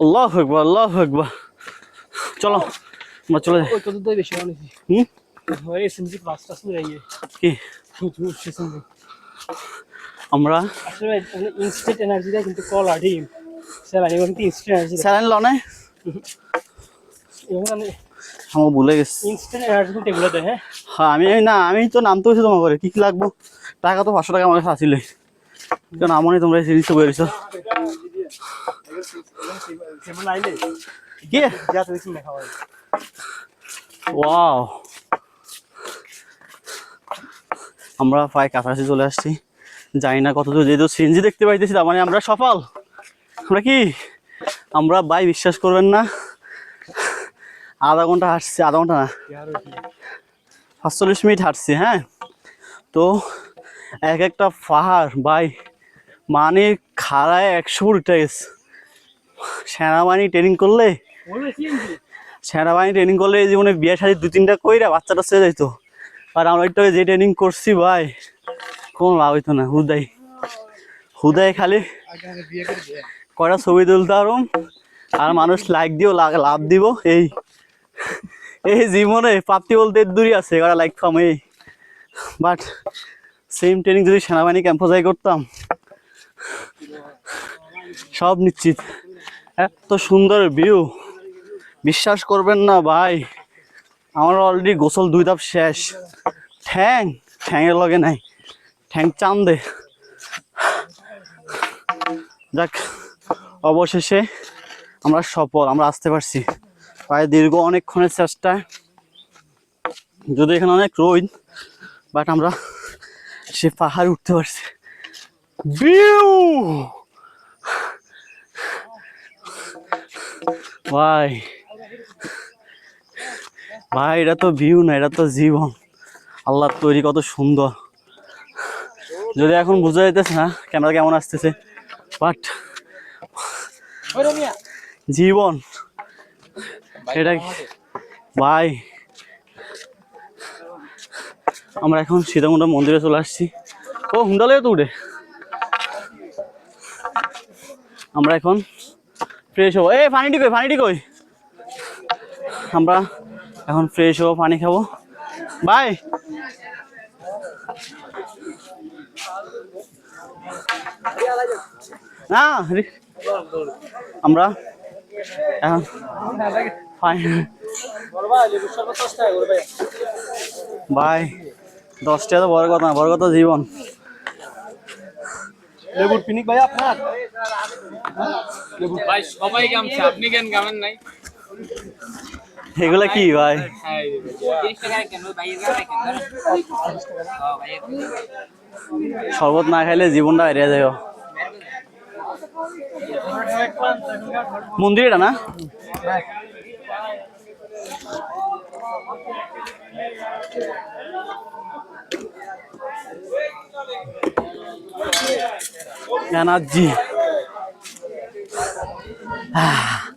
আল্লাহ একবার আল্লাহ একবার চলো আমরা চলে যাই। দই বেশি অনেক হুম? কি? আমরা? আসলে ইনস্ট্যান্ট এনার্জি দেয় কিন্তু কল আর ডিম স্যালাইন এবং ইনস্ট্যান্ট এনার্জি স্যালাইন লনে আমি আমার ভুলে গেছি। ইনস্ট্যান্ট এনার্জি কিন্তু এগুলো দেয় হ্যাঁ? হ্যাঁ আমি না আমি তো নামতে হয়েছে তোমার করে কি কি লাগবো? টাকা তো পাঁচশো টাকা আমার কাছে আসলে কেন আমনি তোমরা এই জিনিসটা আমরা প্রায় কাছাকাছি চলে আসছি। জানি না কত দূর যেহেতু সিএনজি দেখতে পাইতেছি, তার মানে আমরা সফল। আমরা কি? আমরা ভাই, বিশ্বাস করবেন না। আধা ঘণ্টা হাঁটছি, আধা ঘণ্টা না। সাতচল্লিশ মিনিট হাঁটছি হ্যাঁ? তো এক একটা পাহাড়, ভাই মানে খাড়ায় একশো ফুট উঠে গেছে। সেনাবাহিনী ট্রেনিং করলে? সেনাবাহিনী ট্রেনিং করলে এই জীবনে বিয়ে শাড়ি দু তিনটা কইরা বাচ্চাটা ছেড়ে যাইতো। আর আমরা একটা যে ট্রেনিং করছি ভাই, কোনো লাভ হইতো না, হুদাই। হুদাই খালি। কয়টা ছবি তুলতে পারুম? আর মানুষ লাইক দিও লাভ দিব, এই। এই জীবনে প্রাপ্তি বলতে দূরই আছে কটা লাইক পাম, এই। বাট সেম ট্রেনিং যদি সেনাবাহিনী ক্যাম্পে যাই করতাম, সব নিশ্চিত। এত সুন্দর ভিউ বিশ্বাস করবেন না ভাই, আমার অলরেডি গোসল দুই ধাপ শেষ। ঠ্যাং ঠ্যাংয়ের লগে নাই। ঠ্যাং চান্দে। যাক, অবশেষে আমরা সফল, আমরা আসতে পারছি। প্রায় দীর্ঘ অনেকক্ষণের চেষ্টা। যদি এখানে অনেক রোদ বাট আমরা সে পাহাড় উঠতে পারছি। ভিউ ভাই। ভাই, এটা তো ভিউ না, এটা তো জীবন। আল্লাহর তৈরি কত সুন্দর। যদি এখন বোঝা যাইতেছে না ক্যামেরা কেমন আসতেছে। বাট জীবন। এটা ভাই। আমরা এখন সীতাকুণ্ড মন্দিরে চলে আসছি। ও হুন্ডালে তো উঠে। আমরা এখন ফ্রেশ হব। এই পানিটি কই পানিটি কই? আমরা এখন ফ্রেশ হব পানি খাব। বাই না আমরা এখন ভাই, দশটা তো বড় কথা না, বড় কথা জীবন। লেবুর পিনিক ভাই, আপনার? ভাই সবাই গামছে আপনি কেন গামেন নাই? এগুলা কি ভাই? শরবত না খাইলে জীবনটা হারিয়ে যাবে মন্দির না? এনার্জি 啊